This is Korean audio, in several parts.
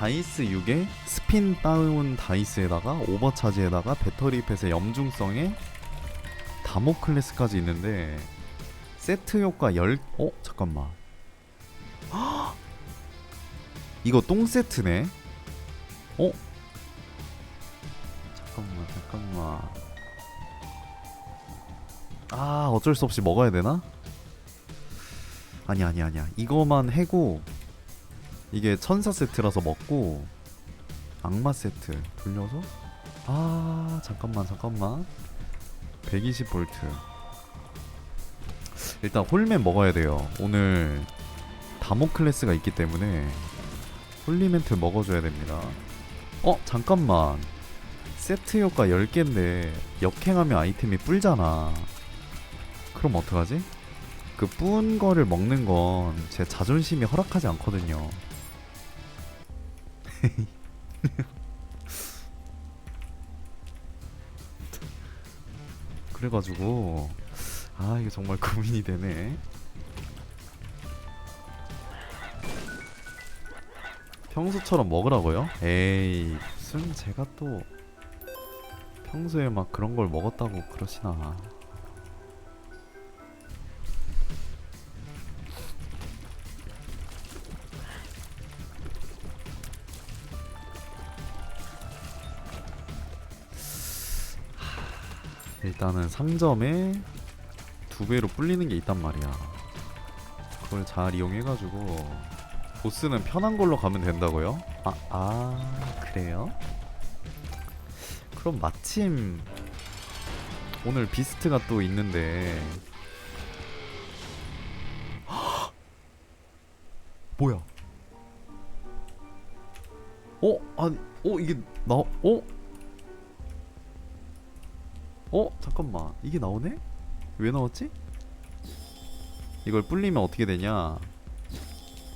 다이스 6에 스핀 다운 다이스에다가 오버차지에다가 배터리 펫의 염중성에 다모클레스까지 있는데 세트 효과 10... 어? 잠깐만 헉! 이거 똥 세트네? 어? 잠깐만 잠깐만 아 어쩔 수 없이 먹어야 되나? 아니 아니 아니야 이거만 해고 이게 천사 세트라서 먹고 악마 세트 돌려서? 아 잠깐만 잠깐만. 120V 일단 홀맨 먹어야 돼요. 오늘 다모클레스가 있기 때문에 홀리멘트 먹어줘야 됩니다. 어 잠깐만. 세트 효과 10개인데 역행하면 아이템이 뿔잖아. 그럼 어떡하지? 그 뿌은 거를 먹는 건 제 자존심이 허락하지 않거든요 그래가지고 아 이게 정말 고민이 되네 평소처럼 먹으라고요? 에이 무슨 제가 또 평소에 막 그런 걸 먹었다고 그러시나 일단은 상점에 두 배로 불리는 게 있단 말이야. 그걸 잘 이용해가지고 보스는 편한 걸로 가면 된다고요? 아, 아 그래요? 그럼 마침 오늘 비스트가 또 있는데 헉! 뭐야? 어? 아니, 어 이게 나, 어? 어? 잠깐만 이게 나오네? 왜 나왔지? 이걸 불리면 어떻게 되냐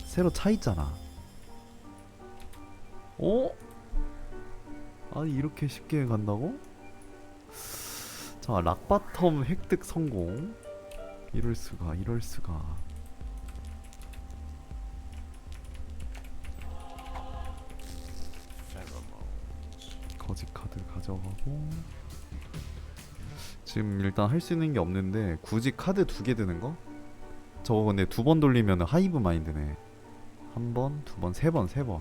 새로 차 있잖아 어? 아니 이렇게 쉽게 간다고? 자 락바텀 획득 성공 이럴수가 이럴수가 거짓 카드 가져가고 지금 일단 할 수 있는 게 없는데 굳이 카드 두 개 드는 거? 저거 근데 두 번 돌리면 하이브 마인드네. 한 번, 두 번, 세 번, 세 번.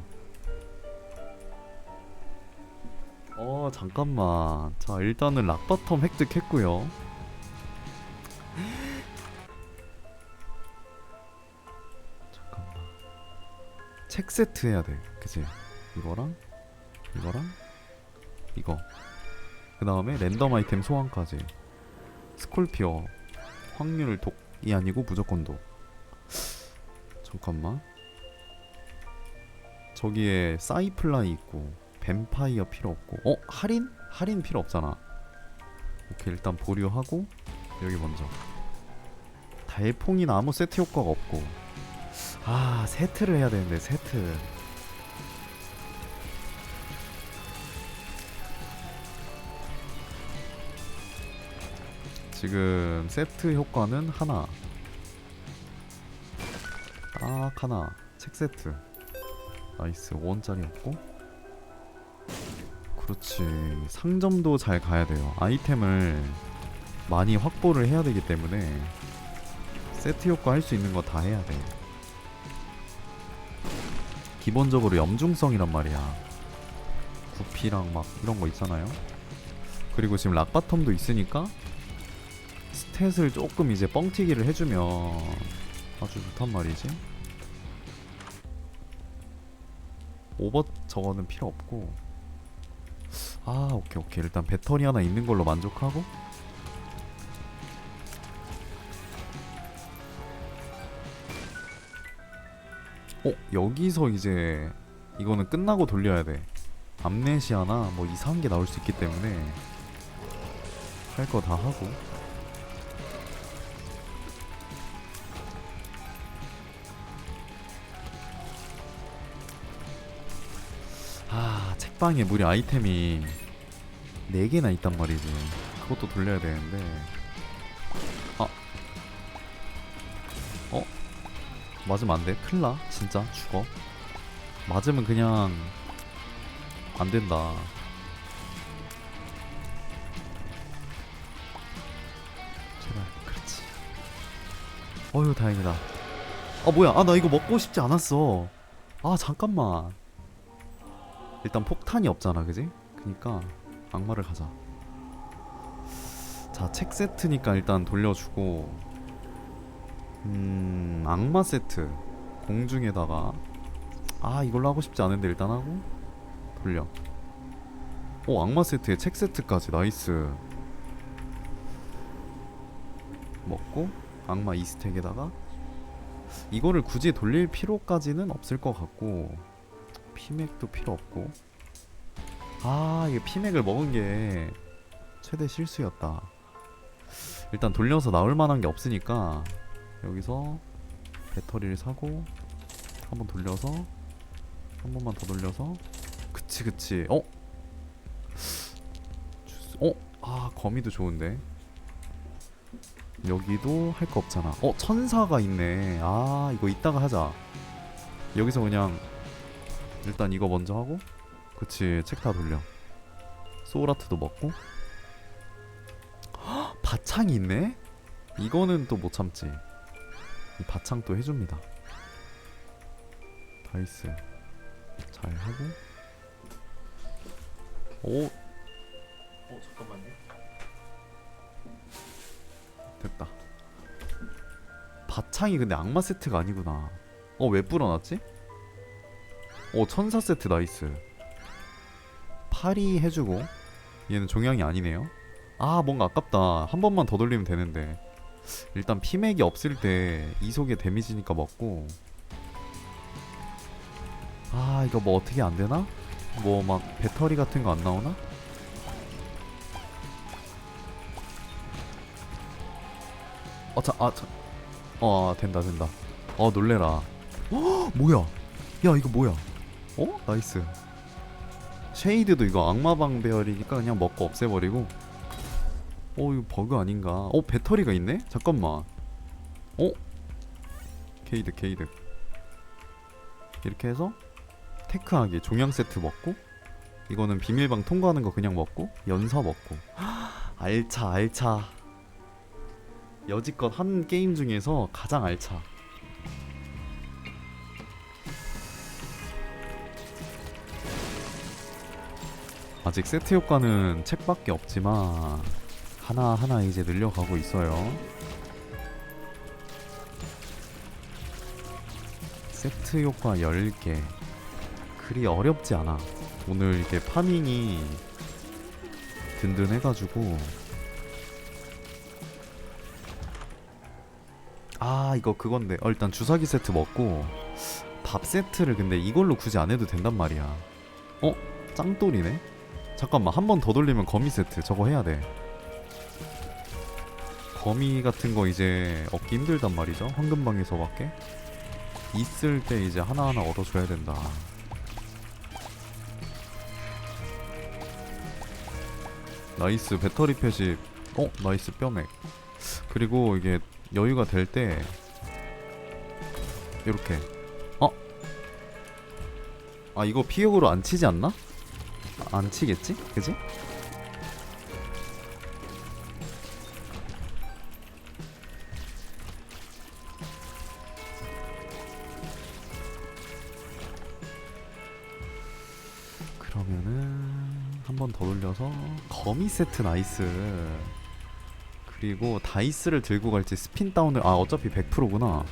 어 잠깐만. 자 일단은 락바텀 획득했고요. 잠깐만. 책 세트 해야 돼. 그치? 이거랑 이거랑 이거. 그 다음에 랜덤 아이템 소환까지. 스콜피어 확률 독이 아니고 무조건 독 잠깐만. 저기에 사이플라이 있고 뱀파이어 필요 없고. 어? 할인? 할인 필요 없잖아. 오케이 일단 보류하고 여기 먼저. 달퐁이나 아무 세트 효과가 없고. 아 세트를 해야 되는데 세트 지금 세트 효과는 하나. 딱 하나. 책 세트. 나이스. 5원짜리였고. 그렇지. 상점도 잘 가야 돼요. 아이템을 많이 확보를 해야 되기 때문에 세트 효과 할 수 있는 거 다 해야 돼. 기본적으로 염중성이란 말이야. 구피랑 막 이런 거 있잖아요. 그리고 지금 락바텀도 있으니까 스탯을 조금 이제 뻥튀기를 해주면 아주 좋단 말이지. 오버 저거는 필요 없고. 아 오케이 오케이 일단 배터리 하나 있는 걸로 만족하고. 어 여기서 이제 이거는 끝나고 돌려야 돼. 암네시아나 뭐 이상한 게 나올 수 있기 때문에 할 거 다 하고. 책방에 무려 아이템이 4개나 있단 말이지 그것도 돌려야 되는데 아 어? 맞으면 안돼 큰일나 진짜 죽어 맞으면 그냥 안 된다. 제발, 그렇지. 어휴, 다행이다. 아, 뭐야. 아, 나 이거 먹고 싶지 않았어. 아, 잠깐만. 일단 폭탄이 없잖아, 그지? 그니까 악마를 가자. 자, 책 세트니까 일단 돌려주고. 음, 악마 세트. 공중에다가. 아, 이걸로 하고 싶지 않은데 일단 하고. 돌려. 오, 악마 세트에 책 세트까지. 나이스. 먹고, 악마 이스택에다가. 이거를 굳이 돌릴 필요까지는 없을 것 같고. 피맥도 필요 없고. 아, 이게 피맥을 먹은 게 최대 실수였다. 일단 돌려서 나올 만한 게 없으니까 여기서 배터리를 사고 한번 돌려서 한 번만 더 돌려서 그치 그치 어? 어? 아 거미도 좋은데 여기도 할 거 없잖아 어 천사가 있네 아 이거 이따가 하자 여기서 그냥 일단 이거 먼저 하고 그치 책 다 돌려. 소울아트도 먹고. 헉, 바창이 있네? 이거는 또 못 참지. 이 바창 또 해줍니다. 다이스 잘 하고. 오. 어 잠깐만요. 됐다. 바창이 근데 악마 세트가 아니구나. 어왜 뿌려놨지? 어 천사 세트 나이스 파리 해주고 얘는 종양이 아니네요 아 뭔가 아깝다 한 번만 더 돌리면 되는데 일단 피맥이 없을 때 이속에 데미지니까 먹고 아 이거 뭐 어떻게 안 되나? 뭐 막 배터리 같은 거 안 나오나? 어, 자, 아, 자, 어, 아, 된다, 된다. 어, 놀래라. 어, 뭐야? 야, 이거 뭐야? 어, 나이스. 쉐이드도 이거 악마 방 배열이니까 그냥 먹고 없애버리고. 어, 이거 버그 아닌가? 어, 배터리가 있네? 잠깐만. 어? 케이드, 케이드. 이렇게 해서 테크하게 종양 세트 먹고 이거는 비밀방 통과하는 거 그냥 먹고 연사 먹고 알차 알차 여지껏 한 게임 중에서 가장 알차. 아직 세트 효과는 책밖에 없지만 하나하나 이제 늘려가고 있어요. 세트 효과 10개. 그리 어렵지 않아. 오늘 이게 파밍이 든든해가지고 아 이거 그건데 어, 일단 주사기 세트 먹고 밥 세트를 근데 이걸로 굳이 안 해도 된단 말이야 어? 짱돌이네? 잠깐만 한 번 더 돌리면 거미 세트. 저거 해야 돼. 거미 같은 거 이제 얻기 힘들단 말이죠. 황금방에서밖에? 있을 때 이제 하나하나 얻어줘야 된다. 나이스 배터리 표시 어? 나이스 뼈맥. 그리고 이게 여유가 될 때 이렇게. 어? 아 이거 피격으로 안 치지 않나? 아, 안 치겠지? 그지? 그러면은 한 번 더 돌려서 거미 세트 나이스 그리고 다이스를 들고 갈지 스핀 다운을 아 어차피 100%구나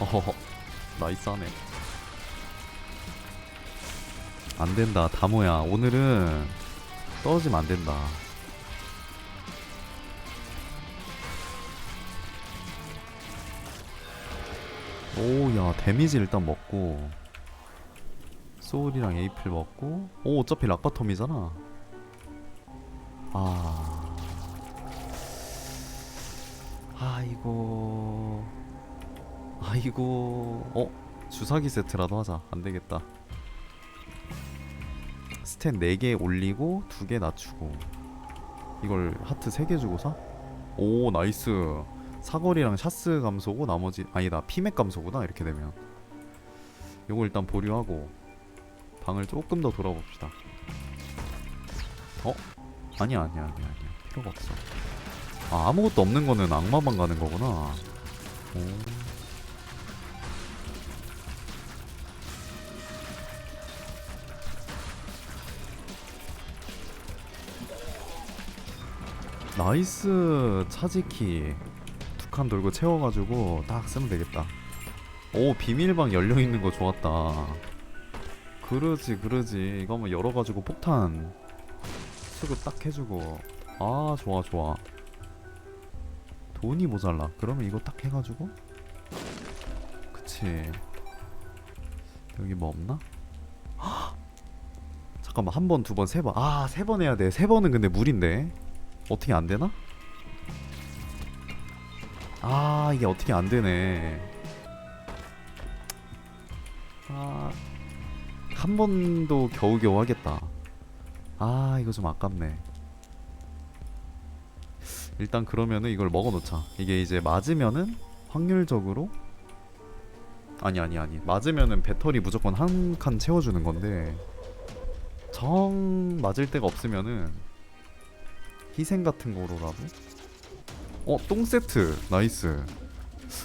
어허허 나이스하네 안된다. 다모야 오늘은 떨어지면 안된다. 오야 데미지 일단 먹고 소울이랑 에이플 먹고 오 어차피 락바텀이잖아. 아. 아이고. 아이고. 어? 주사기 세트라도 하자. 안되겠다 스탯 4개 올리고 2개 낮추고. 이걸 하트 3개 주고 사? 오 나이스. 사거리랑 샤스 감소고 나머지 아니다 피맥 감소구나 이렇게 되면. 요거 일단 보류하고 방을 조금 더 돌아봅시다. 어? 아니야 아니야 아니야 아니야. 필요가 없어. 아 아무것도 없는 거는 악마방 가는 거구나. 오. 나이스 차지키. 두 칸 돌고 채워가지고 딱 쓰면 되겠다. 오 비밀방 열려있는 거 좋았다. 그러지 그러지. 이거 한번 열어가지고 폭탄 수급 딱 해주고. 아 좋아 좋아. 돈이 모자라. 그러면 이거 딱 해가지고? 그치. 여기 뭐 없나? 헉! 잠깐만 한 번 두 번 세 번. 아 세 번 해야 돼 세 번은 근데 무리인데 어떻게 안 되나? 아 이게 어떻게 안 되네. 아한 번도 겨우겨우 하겠다. 아 이거 좀 아깝네. 일단 그러면은 이걸 먹어놓자. 이게 이제 맞으면은 확률적으로 아니 아니 아니 맞으면은 배터리 무조건 한 칸 채워주는 건데 정 맞을 데가 없으면은 희생 같은 거로라도 어, 똥 세트. 나이스.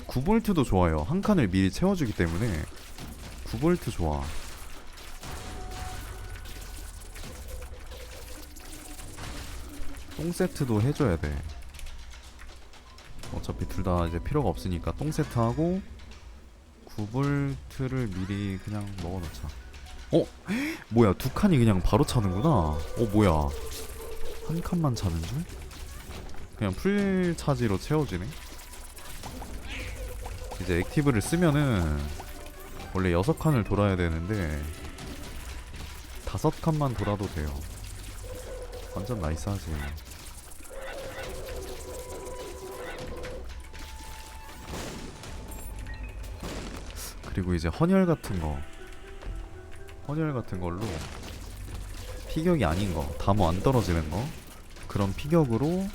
9볼트도 좋아요. 한 칸을 미리 채워주기 때문에 9볼트 좋아. 똥 세트도 해줘야 돼. 어차피 둘 다 이제 필요가 없으니까 똥 세트하고 9볼트를 미리 그냥 먹어놓자. 어? 뭐야 두 칸이 그냥 바로 차는구나. 어 뭐야 한 칸만 차는 줄? 그냥 풀 차지로 채워지네. 이제 액티브를 쓰면은 원래 여섯 칸을 돌아야 되는데 다섯 칸만 돌아도 돼요. 완전 나이스하지. 그리고 이제 헌혈 같은 거, 헌혈 같은 걸로 피격이 아닌 거, 다모 안 떨어지는 거 그런 피격으로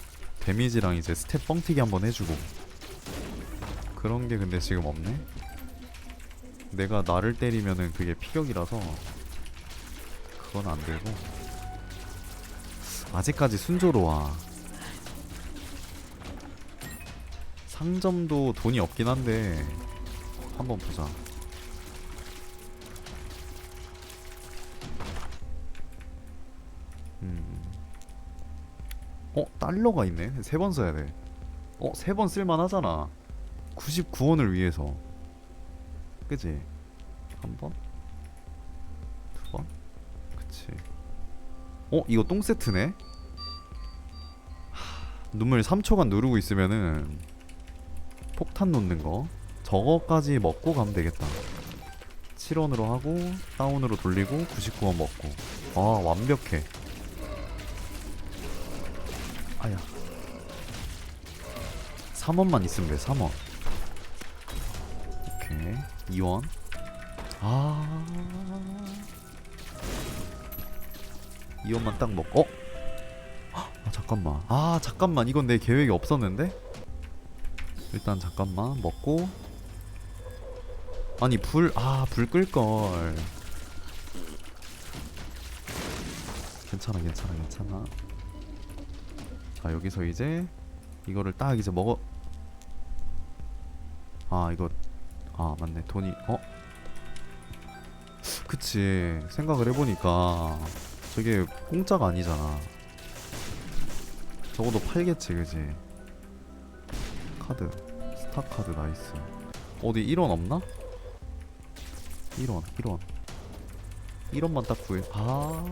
데미지랑 이제 스텝 뻥튀기 한번 해주고 그런 게 근데 지금 없네. 내가 나를 때리면은 그게 피격이라서 그건 안 되고 아직까지 순조로워. 상점도 돈이 없긴 한데 한번 보자. 달러가 있네. 세 번 써야 돼. 어 세 번 쓸만 하잖아. 99원을 위해서. 그지? 한 번? 두 번? 그치. 어 이거 똥 세트네. 하, 눈물 3초간 누르고 있으면은 폭탄 놓는 거 저거까지 먹고 가면 되겠다. 7원으로 하고 다운으로 돌리고 99원 먹고 아 완벽해 3원만 있으면 돼 3원. 오케이. 2원. 아. 2원만 딱 먹고. 어? 아 잠깐만. 아 잠깐만. 이건 내 계획이 없었는데? 일단 잠깐만. 먹고. 아니 불 아 불 끌걸. 괜찮아 괜찮아 괜찮아. 자 여기서 이제 이거를 딱 이제 먹어 아 이거 아 맞네. 돈이 어? 그치. 생각을 해보니까 저게 공짜가 아니잖아. 적어도 팔겠지 그지? 카드. 스타 카드 나이스. 어디 1원 없나? 1원 1원. 1원만 딱 구해. 아.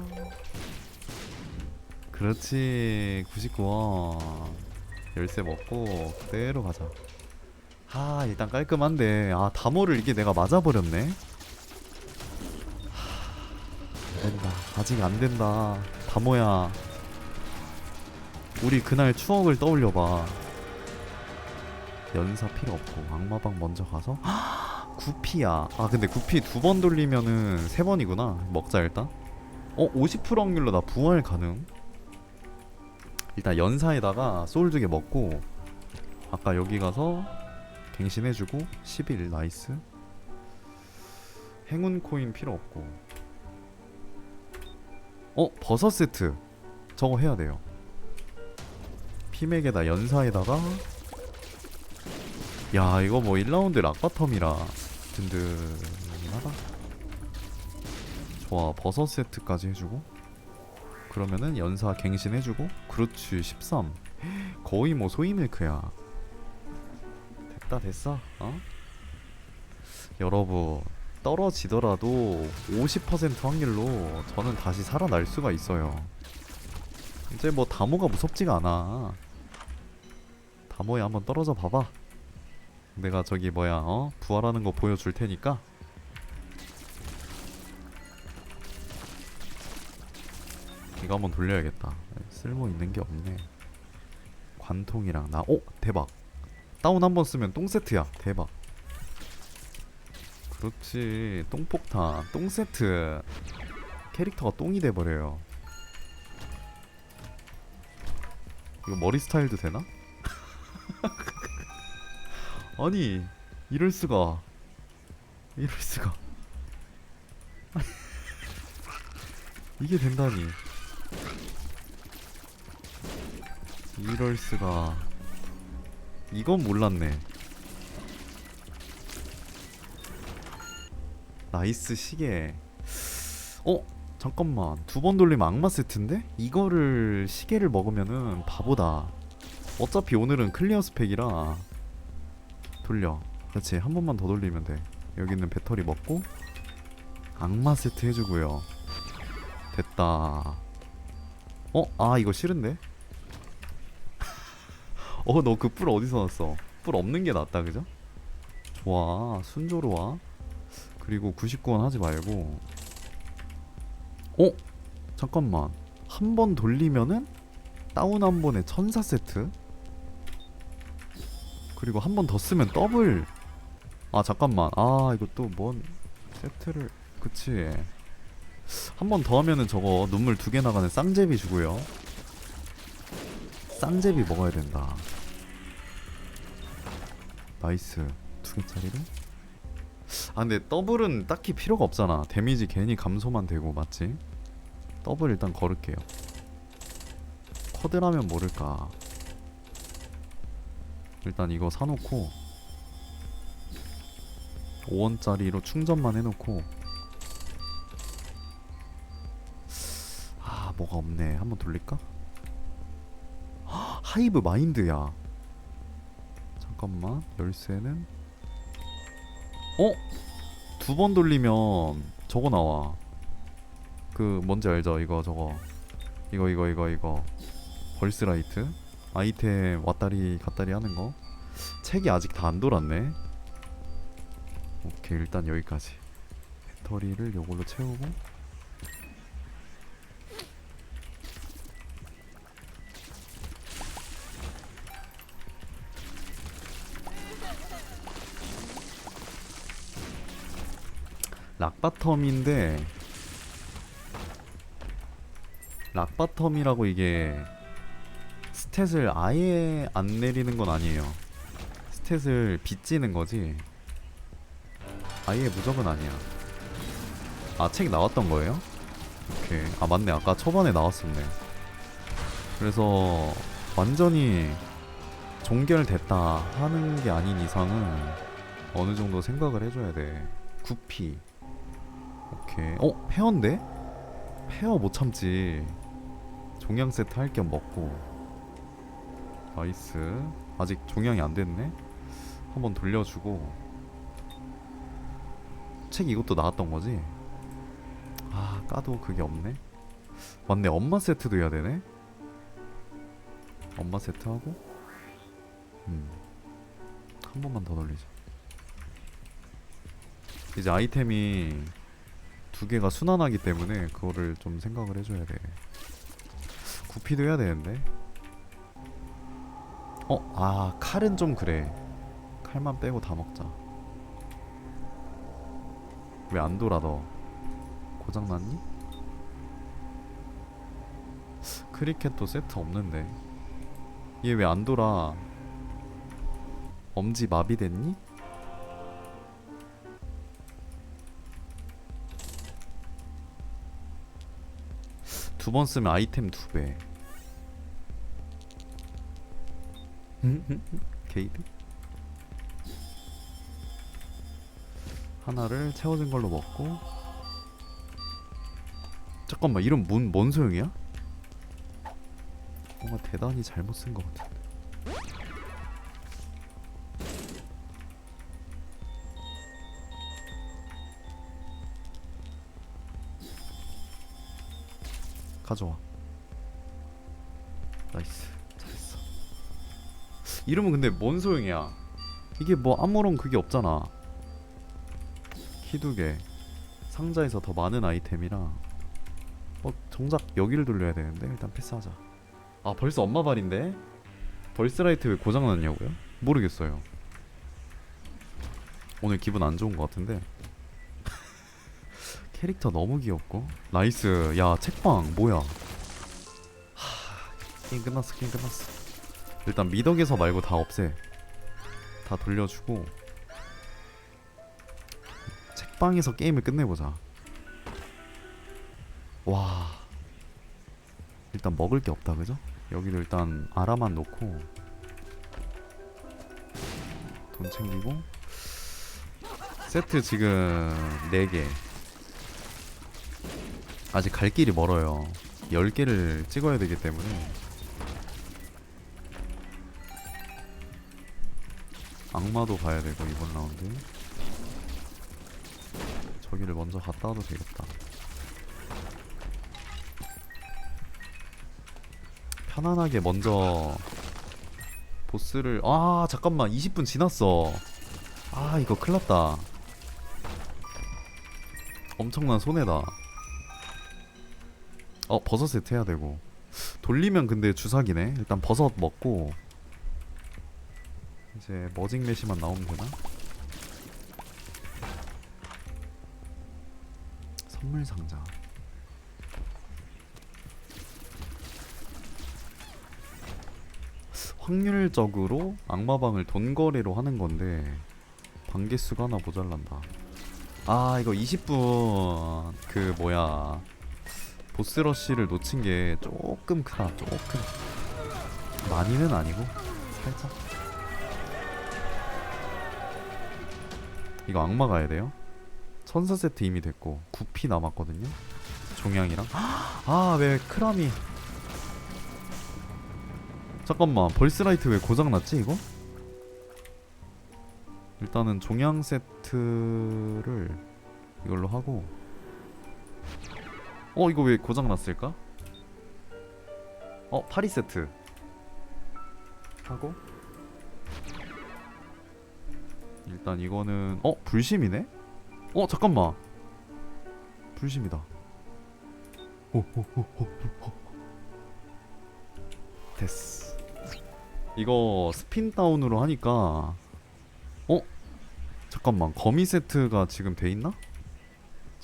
그렇지. 99원. 열쇠 먹고 그대로 가자 아 일단 깔끔한데. 아 다모를 이게 내가 맞아버렸네. 하, 안된다. 아직 안된다. 다모야. 우리 그날 추억을 떠올려봐. 연사 필요 없고 악마방 먼저 가서? 구피야. 아 근데 구피 두 번 돌리면은 세 번이구나 먹자 일단. 어 50% 확률로 나 부활 가능? 일단 연사에다가 소울 두 개 먹고 아까 여기 가서 갱신해주고 11 나이스. 행운 코인 필요 없고. 어 버섯 세트. 저거 해야 돼요. 피맥에다 연사에다가. 야 이거 뭐 1라운드 락바텀이라 든든하다. 좋아 버섯 세트까지 해주고. 그러면은 연사 갱신 해주고 그렇지 13 거의 뭐 소이밀크야 됐다 됐어? 어? 여러분 떨어지더라도 50% 확률로 저는 다시 살아날 수가 있어요. 이제 뭐 다모가 무섭지가 않아. 다모야 한번 떨어져 봐봐. 내가 저기 뭐야 어? 부활하는 거 보여줄 테니까. 이거 한번 돌려야겠다. 쓸모 있는 게 없네. 관통이랑 나. 오 대박 다운 한 번 쓰면 똥 세트야. 대박. 그렇지. 똥폭탄 똥 세트. 캐릭터가 똥이 돼버려요. 이거 머리 스타일도 되나? 아니 이럴 수가. 이럴 수가. 이게 된다니. 이럴 수가 이건 몰랐네 나이스 시계 어? 잠깐만 두 번 돌리면 악마 세트인데? 이거를 시계를 먹으면은 바보다 어차피 오늘은 클리어 스펙이라 돌려 그렇지 한 번만 더 돌리면 돼 여기 있는 배터리 먹고 악마 세트 해주고요 됐다 어? 아 이거 싫은데? 어 너 그 뿔 어디서 났어? 뿔 없는 게 낫다 그죠? 좋아 순조로워 그리고 99원 하지 말고. 어? 잠깐만. 한 번 돌리면은 다운 한 번에 천사 세트? 그리고 한 번 더 쓰면 더블. 아 잠깐만. 아 이거 또 뭔 세트를. 그치. 한 번 더 하면은 저거 눈물 두 개 나가는 쌍제비 주고요 쌍제비 먹어야 된다. 나이스. 두 개짜리를? 아 근데 더블은 딱히 필요가 없잖아. 데미지 괜히 감소만 되고 맞지? 더블 일단 걸을게요. 쿼드라면 모를까. 일단 이거 사놓고 5원짜리로 충전만 해놓고. 아 뭐가 없네. 한번 돌릴까? 헉, 하이브 마인드야. 잠깐만 열쇠는? 어? 두 번 돌리면 저거 나와. 그 뭔지 알죠? 이거 저거. 이거 이거 이거 이거. 벌스라이트? 아이템 왔다리 갔다리 하는 거? 책이 아직 다 안 돌았네. 오케이 일단 여기까지. 배터리를 요걸로 채우고 락바텀인데 락바텀이라고 이게 스탯을 아예 안 내리는 건 아니에요. 스탯을 빚지는 거지. 아예 무적은 아니야. 아, 책 나왔던 거예요? 오케이. 아, 맞네. 아까 초반에 나왔었네. 그래서 완전히 종결됐다 하는 게 아닌 이상은 어느 정도 생각을 해줘야 돼. 구피. 오케이. 어, 페어인데? 페어 못 참지. 종양 세트 할 겸 먹고. 나이스. 아직 종양이 안 됐네? 한번 돌려주고. 책 이것도 나왔던 거지? 아 까도 그게 없네. 맞네 엄마 세트도 해야 되네? 엄마 세트 하고? 음한 번만 더 돌리자. 이제 아이템이 두 개가 순환하기 때문에 그거를 좀 생각을 해줘야 돼 구피도 해야 되는데 어? 아 칼은 좀 그래 칼만 빼고 다 먹자 왜 안 돌아 너 고장 났니? 크리켓도 세트 없는데 얘 왜 안 돌아 엄지 마비됐니? 두 번 쓰면 아이템 두 배. 게이드? 하나를 채워진 걸로 먹고 잠깐만 이름 뭔, 뭔 소용이야? 뭔가 대단히 잘못 쓴 것 같은 가져와. 나이스. 잘했어. 이름은 근데 뭔 소용이야? 이게 뭐 아무런 그게 없잖아. 키 두 개. 상자에서 더 많은 아이템이라. 어 정작 여기를 돌려야 되는데 일단 패스하자. 아 벌써 엄마 발인데? 벌스라이트 왜 고장났냐고요? 모르겠어요. 오늘 기분 안 좋은 것 같은데 캐릭터 너무 귀엽고. 나이스. 야 책방 뭐야? 하 게임 끝났어 게임 끝났어. 일단 미덕에서 말고 다 없애. 다 돌려주고. 책방에서 게임을 끝내보자. 와. 일단 먹을 게 없다 그죠? 여기를 일단 알아만 놓고. 돈 챙기고. 세트 지금 4개 아직 갈 길이 멀어요. 10개를 찍어야 되기 때문에. 악마도 봐야 되고 이번 라운드. 저기를 먼저 갔다 와도 되겠다. 편안하게 먼저 보스를 아 잠깐만. 20분 지났어. 아 이거 큰일났다. 엄청난 손해다 어 버섯 세트 해야 되고. 돌리면 근데 주사기네. 일단 버섯 먹고 이제 머징 메시만 나오면 되나? 선물 상자. 확률적으로 악마방을 돈거래로 하는 건데 방개수가 하나 모자란다. 아 이거 20분. 그 뭐야 보스러쉬를 놓친 게 조금 크다 조금. 많이는 아니고 살짝. 이거 악마 가야 돼요? 천사 세트 이미 됐고 구피 남았거든요? 종양이랑. 아 왜 크람이 잠깐만 벌스라이트 왜 고장났지 이거? 일단은 종양 세트를 이걸로 하고 어 이거 왜 고장났을까? 어 파리 세트 하고 일단 이거는 어 불심이네? 어 잠깐만 불심이다 호호호호호 됐어 이거 스핀 다운으로 하니까 어? 잠깐만 거미 세트가 지금 돼 있나?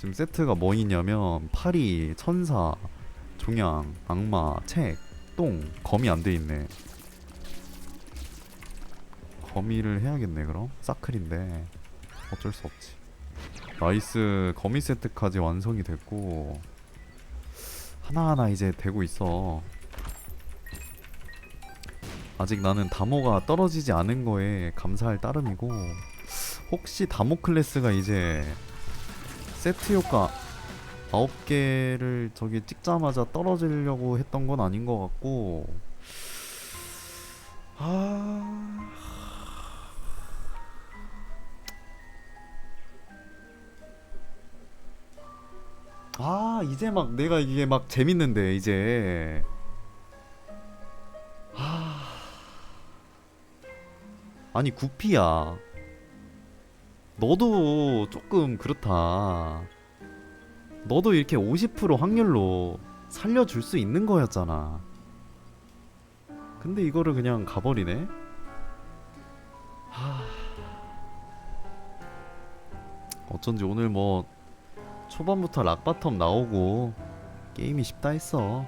지금 세트가 뭐 있냐면 파리, 천사, 종양, 악마, 책, 똥, 거미 안 돼 있네. 거미를 해야겠네 그럼 사클인데 어쩔 수 없지. 나이스 거미 세트까지 완성이 됐고 하나하나 이제 되고 있어. 아직 나는 다모가 떨어지지 않은 거에 감사할 따름이고 혹시 다모클레스가 이제 세트 효과 9개를 저기 찍자마자 떨어지려고 했던 건 아닌 것 같고. 아... 아 이제 막 내가 이게 막 재밌는데 이제. 아. 아니 구피야 너도 조금 그렇다. 너도 이렇게 50% 확률로 살려줄 수 있는 거였잖아. 근데 이거를 그냥 가버리네? 하... 어쩐지 오늘 뭐 초반부터 락바텀 나오고 게임이 쉽다 했어.